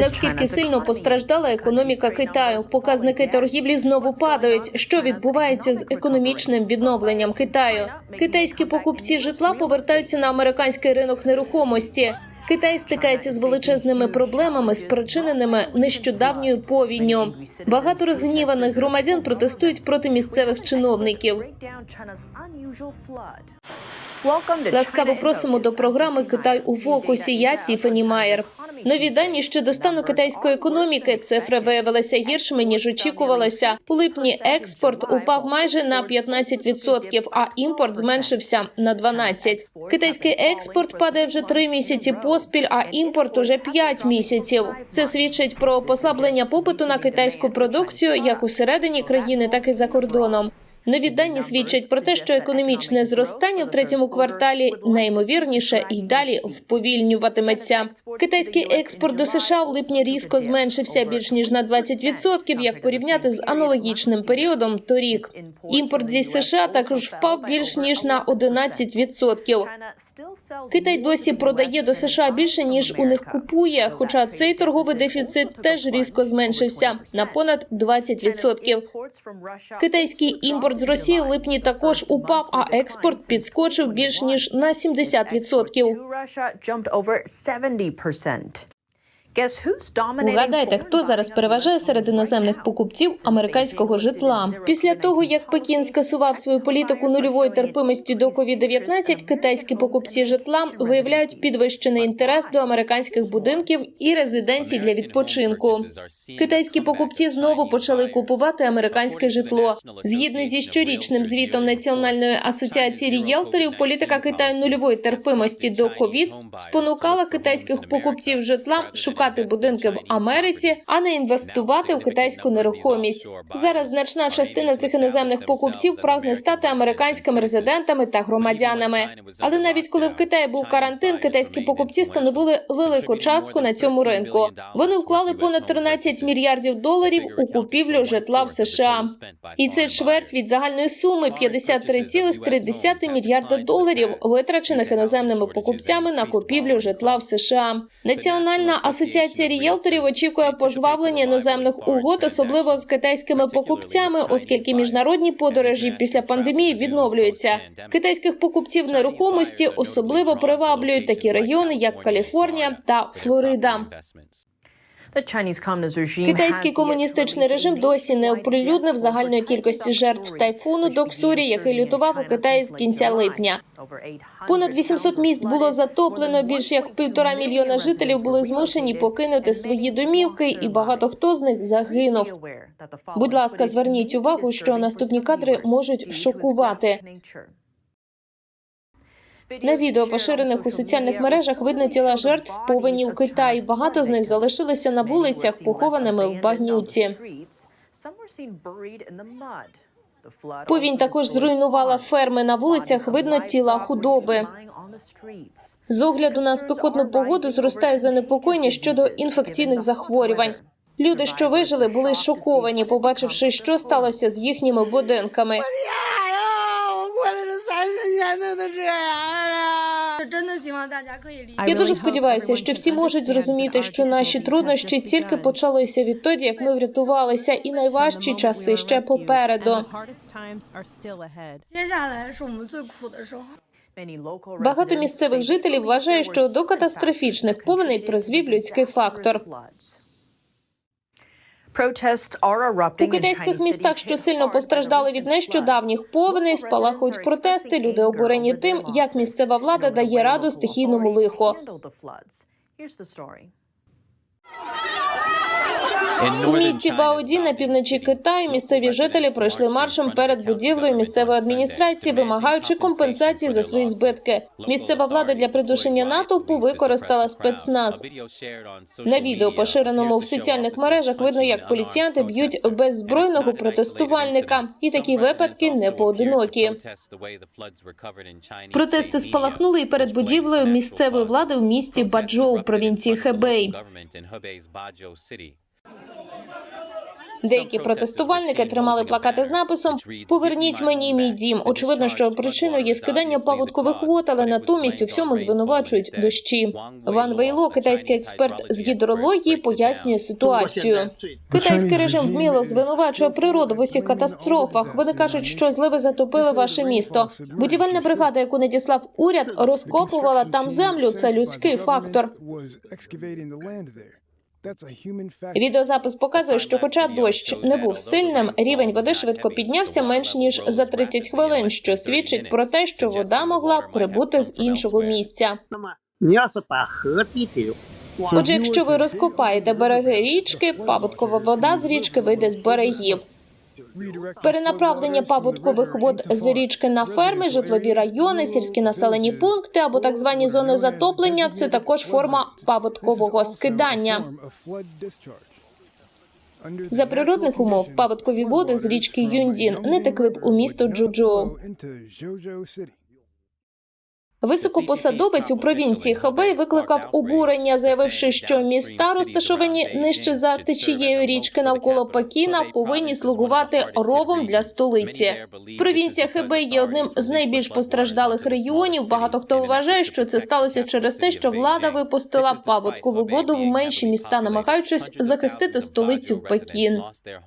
Наскільки сильно постраждала економіка Китаю? Показники торгівлі знову падають. Що відбувається з економічним відновленням Китаю? Китайські покупці житла повертаються на американський ринок нерухомості. Китай стикається з величезними проблемами, спричиненими нещодавньою повінню. Багато розгніваних громадян протестують проти місцевих чиновників. Ласкаво просимо до програми Китай у фокусі. Я Тіфані Майер. Нові дані щодо стану китайської економіки. Цифри виявилися гіршими ніж очікувалося. У липні експорт упав майже на 15%, а імпорт зменшився на 12%. Китайський експорт падає вже три місяці поспіль, а імпорт уже 5 місяців. Це свідчить про послаблення попиту на китайську продукцію як усередині країни, так і за кордоном. Нові дані свідчать про те, що економічне зростання в третьому кварталі найімовірніше і далі вповільнюватиметься. Китайський експорт до США в липні різко зменшився більш ніж на 20%, як порівняти з аналогічним періодом торік. Імпорт зі США також впав більш ніж на 11%. Китай досі продає до США більше ніж у них купує. Хоча цей торговий дефіцит теж різко зменшився на понад 20%. Китайський імпорт з Росії липні також упав, а експорт підскочив більш ніж на 70%. Угадайте, хто зараз переважає серед іноземних покупців американського житла. Після того як Пекін скасував свою політику нульової терпимості до COVID-19, китайські покупці житла виявляють підвищений інтерес до американських будинків і резиденцій для відпочинку. Китайські покупці знову почали купувати американське житло. Згідно зі щорічним звітом Національної асоціації рієлторів, політика Китаю нульової терпимості до ковід спонукала китайських покупців житла шукати будинки в Америці, а не інвестувати у китайську нерухомість. Зараз значна частина цих іноземних покупців прагне стати американськими резидентами та громадянами. Але навіть коли в Китаї був карантин, китайські покупці становили велику частку на цьому ринку. Вони вклали понад 13 мільярдів доларів у купівлю житла в США. І це чверть від загальної суми 53,3 мільярда доларів, витрачених іноземними покупцями на купівлю житла в США. Національна асоціація рієлторів очікує пожвавлення іноземних угод, особливо з китайськими покупцями, оскільки міжнародні подорожі після пандемії відновлюються. Китайських покупців нерухомості особливо приваблюють такі регіони, як Каліфорнія та Флорида. Китайський комуністичний режим досі не оприлюднив загальної кількості жертв тайфуну Доксурі, який лютував у Китаї з кінця липня. Понад 800 міст було затоплено. Більш як півтора мільйона жителів були змушені покинути свої домівки, і багато хто з них загинув. Будь ласка, зверніть увагу, що наступні кадри можуть шокувати. На відео, поширених у соціальних мережах, видно тіла жертв повені у Китаї. Багато з них залишилися на вулицях, похованими в багнюці. Повінь також зруйнувала ферми. На вулицях видно тіла худоби. З огляду на спекотну погоду зростає занепокоєння щодо інфекційних захворювань. Люди, що вижили, були шоковані, побачивши, що сталося з їхніми будинками. Я дуже сподіваюся, що всі можуть зрозуміти, що наші труднощі тільки почалися відтоді, як ми врятувалися, і найважчі часи ще попереду. Багато місцевих жителів вважає, що до катастрофічних повеней призвів людський фактор. У китайських містах, що сильно постраждали від нещодавніх повеней, спалахують протести. Люди обурені тим, як місцева влада дає раду стихійному лиху. У місті Баоді на півночі Китаю місцеві жителі пройшли маршем перед будівлею місцевої адміністрації, вимагаючи компенсації за свої збитки. Місцева влада для придушення натовпу використала спецназ. На відео, поширеному в соціальних мережах, видно, як поліціянти б'ють беззбройного протестувальника, і такі випадки не поодинокі. Протести спалахнули і перед будівлею місцевої влади в місті Баджоу, провінції Хебей. Деякі протестувальники тримали плакати з написом Поверніть мені мій дім. Очевидно, що причиною є скидання паводкових вод, але натомість у всьому звинувачують дощі. Ван Вейло, китайський експерт з гідрології, пояснює ситуацію. Китайський режим вміло звинувачує природу в усіх катастрофах. Вони кажуть, що зливи затопили ваше місто. Будівельна бригада, яку надіслав уряд, розкопувала там землю. Це людський фактор. Відеозапис показує, що, хоча дощ не був сильним, рівень води швидко піднявся менш ніж за 30 хвилин, що свідчить про те, що вода могла прибути з іншого місця. Отже, якщо ви розкопаєте береги річки, паводкова вода з річки вийде з берегів. Перенаправлення паводкових вод з річки на ферми, житлові райони, сільські населені пункти або так звані зони затоплення це також форма паводкового скидання. За природних умов паводкові води з річки Юндін не текли б у місто Джуджоу. Високопосадовець у провінції Хабей викликав обурення, заявивши, що міста, розташовані нижче за течією річки навколо Пекіна, повинні слугувати ровом для столиці. Провінція Хебей є одним з найбільш постраждалих регіонів. Багато хто вважає, що це сталося через те, що влада випустила паводкову воду в менші міста, намагаючись захистити столицю Пекін.